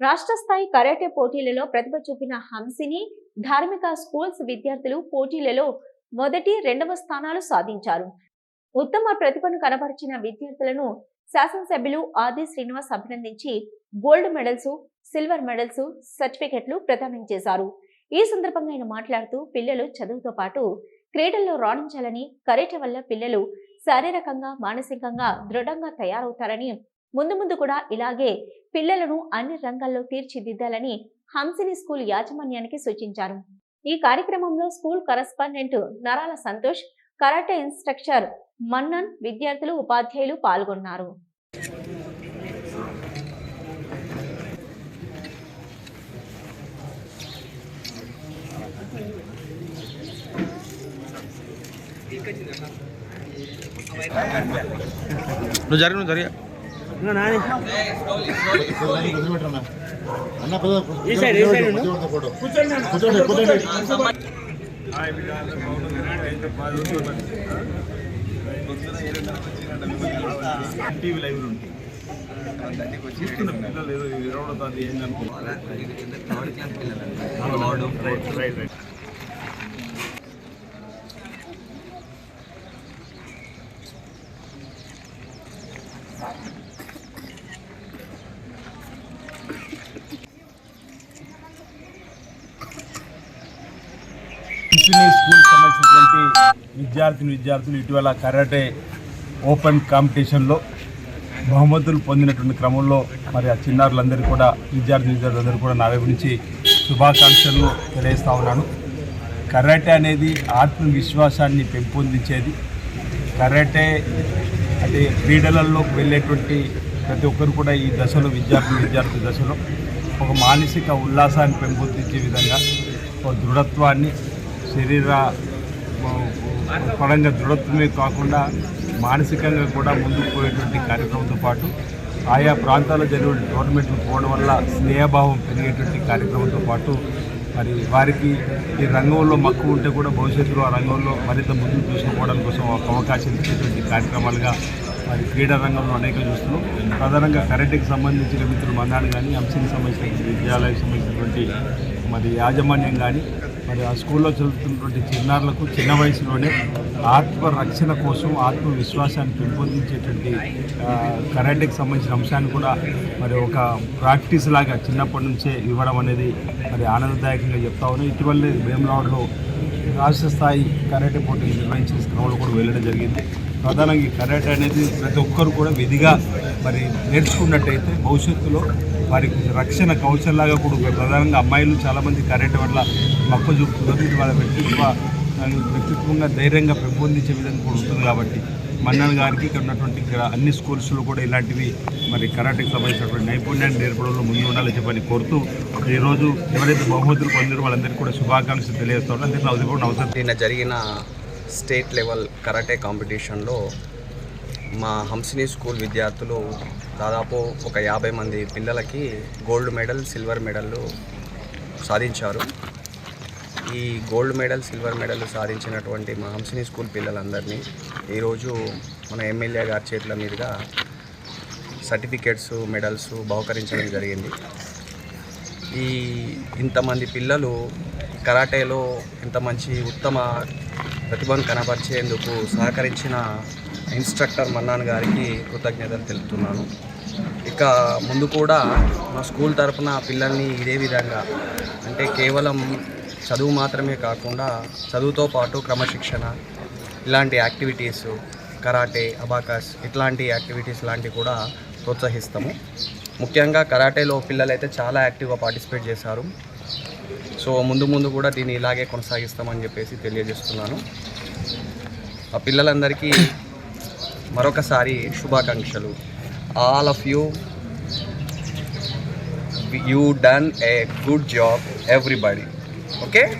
రాష్ట్ర స్థాయి కరాటే పోటీలలో ప్రతిభ చూపిన హంసిని ధార్మిక స్కూల్స్ విద్యార్థులు పోటీలలో మొదటి రెండవ స్థానాలు సాధించారు. ఉత్తమ ప్రతిభను కనబరిచిన విద్యార్థులను శాసనసభ్యులు ఆది శ్రీనివాస్ అభినందించి గోల్డ్ మెడల్స్ సిల్వర్ మెడల్స్ సర్టిఫికెట్లు ప్రదానం చేశారు. ఈ సందర్భంగా ఆయన మాట్లాడుతూ పిల్లలు చదువుతో పాటు క్రీడల్లో రాణించాలని కరేట వల్ల పిల్లలు శారీరకంగా మానసికంగా దృఢంగా తయారవుతారని ముందు ముందు కూడా ఇలాగే పిల్లలను అన్ని రంగాల్లో తీర్చిదిద్దాలని హంసిని స్కూల్ యాజమాన్యానికి సూచించారు. ఈ కార్యక్రమంలో స్కూల్ కరస్పాండెంట్ నరాల సంతోష్ కరాటే ఇన్స్ట్రక్టర్ మన్నన్ విద్యార్థులు ఉపాధ్యాయులు పాల్గొన్నారు. నువ్వు జరగ నువ్వు టీవీ లైవ్ ఉంటాయి పిల్లలు ఏదో ఇరవడుతుంది ఏందనుకుంటున్నారు రైట్ రైట్ రైట్ ఇన్ఫినీ స్కూల్ సంబంధించినటువంటి విద్యార్థిని విద్యార్థులు ఇటీవల కరాటే ఓపెన్ కాంపిటీషన్లో బహుమతులు పొందినటువంటి క్రమంలో మరి ఆ చిన్నారులందరూ కూడా విద్యార్థి విద్యార్థులందరూ కూడా నా వైపు నుంచి శుభాకాంక్షలు తెలియజేస్తా ఉన్నాను. కరాటే అనేది ఆత్మవిశ్వాసాన్ని పెంపొందించేది. కరాటే అంటే క్రీడలలో వెళ్ళేటువంటి ప్రతి ఒక్కరు కూడా ఈ దశలో విద్యార్థి విద్యార్థి దశలో ఒక మానసిక ఉల్లాసాన్ని పెంపొందించే విధంగా ఒక దృఢత్వాన్ని శరీర పరంగా దృఢత్వమే కాకుండా మానసికంగా కూడా ముందుకు పోయేటువంటి కార్యక్రమంతో పాటు ఆయా ప్రాంతాల్లో జరిగే టోర్నమెంట్లు పోవడం వల్ల స్నేహభావం పెరిగేటువంటి కార్యక్రమంతో పాటు మరి వారికి ఈ రంగంలో మక్కువ ఉంటే కూడా భవిష్యత్తులో ఆ రంగంలో మరింత ముందుకు తీసుకుపోవడం కోసం ఒక అవకాశం ఇచ్చేటువంటి కార్యక్రమాలుగా మరి క్రీడా రంగంలో అనేక చూస్తున్నాం. ప్రధానంగా కరెంట్కి సంబంధించిన మిత్రులు మన్నాడు కానీ అంశానికి సంబంధించిన విద్యాలయానికి సంబంధించినటువంటి మరి యాజమాన్యం కానీ మరి ఆ స్కూల్లో చదువుతున్నటువంటి చిన్నారులకు చిన్న వయసులోనే ఆత్మరక్షణ కోసం ఆత్మవిశ్వాసాన్ని పెంపొందించేటువంటి కరాటేకి సంబంధించిన అంశాన్ని కూడా మరి ఒక ప్రాక్టీస్ లాగా చిన్నప్పటి నుంచే ఇవ్వడం అనేది మరి ఆనందదాయకంగా చెప్తా ఉన్నాం. ఇటీవలే వేములవాడలో రాష్ట్ర స్థాయి కరాటే పోటీలు నిర్వహించిన క్రమంలో కూడా వెళ్ళడం జరిగింది. ప్రధానంగా ఈ కరాటే అనేది ప్రతి ఒక్కరు కూడా విధిగా మరి నేర్చుకున్నట్టయితే భవిష్యత్తులో వారికి రక్షణ కౌశల్లాగా కూడా ప్రధానంగా అమ్మాయిలు చాలామంది కరాటే వల్ల మక్కువ చూపుతున్నారు. ఇది వాళ్ళ వ్యక్తిత్వ వ్యక్తిత్వంగా ధైర్యంగా పెంపొందించే విధంగా కూడా ఉంటుంది కాబట్టి మన్నన్ గారికి ఇక్కడ ఉన్నటువంటి ఇక్కడ అన్ని స్కూల్స్లో కూడా ఇలాంటివి మరి కరాటేకి సంబంధించినటువంటి నైపుణ్యాన్ని నేర్పడంలో ముందు ఉండాలని చెప్పని కోరుతూ ఈరోజు ఎవరైతే బహుమతులు పొందారో వాళ్ళందరికీ కూడా శుభాకాంక్షలు తెలియజేస్తారో అందరికీ నా ఉదయం అవసరం నిన్న జరిగిన స్టేట్ లెవెల్ కరాటే కాంపిటీషన్లో మా హంసిని స్కూల్ విద్యార్థులు దాదాపు ఒక యాభై మంది పిల్లలకి గోల్డ్ మెడల్ సిల్వర్ మెడల్ సాధించారు. ఈ గోల్డ్ మెడల్ సిల్వర్ మెడల్ సాధించినటువంటి మా హంసిని స్కూల్ పిల్లలందరినీ ఈరోజు మన ఎమ్మెల్యే గారి చేతుల మీదుగా సర్టిఫికేట్స్ మెడల్స్ బహుకరించడం జరిగింది. ఈ ఇంతమంది పిల్లలు కరాటేలో ఇంత మంచి ఉత్తమ ప్రతిభను కనపరిచేందుకు సహకరించిన ఇన్స్ట్రక్టర్ మన్నాన్ గారికి కృతజ్ఞతలు తెలుపుతున్నాను. ఇక ముందు కూడా మా స్కూల్ తరపున పిల్లల్ని ఇదే విధంగా అంటే కేవలం చదువు మాత్రమే కాకుండా చదువుతో పాటు క్రమశిక్షణ ఇలాంటి యాక్టివిటీస్ కరాటే అబాకస్ ఇట్లాంటి యాక్టివిటీస్ లాంటివి కూడా ప్రోత్సహిస్తాము. ముఖ్యంగా కరాటేలో పిల్లలైతే చాలా యాక్టివ్గా పార్టిసిపేట్ చేశారు. సో ముందు ముందు కూడా దీన్ని ఇలాగే కొనసాగిస్తామని చెప్పేసి తెలియజేస్తున్నాను. ఆ పిల్లలందరికీ మరొకసారి శుభాకాంక్షలు. All of you you done a good job everybody. Okay?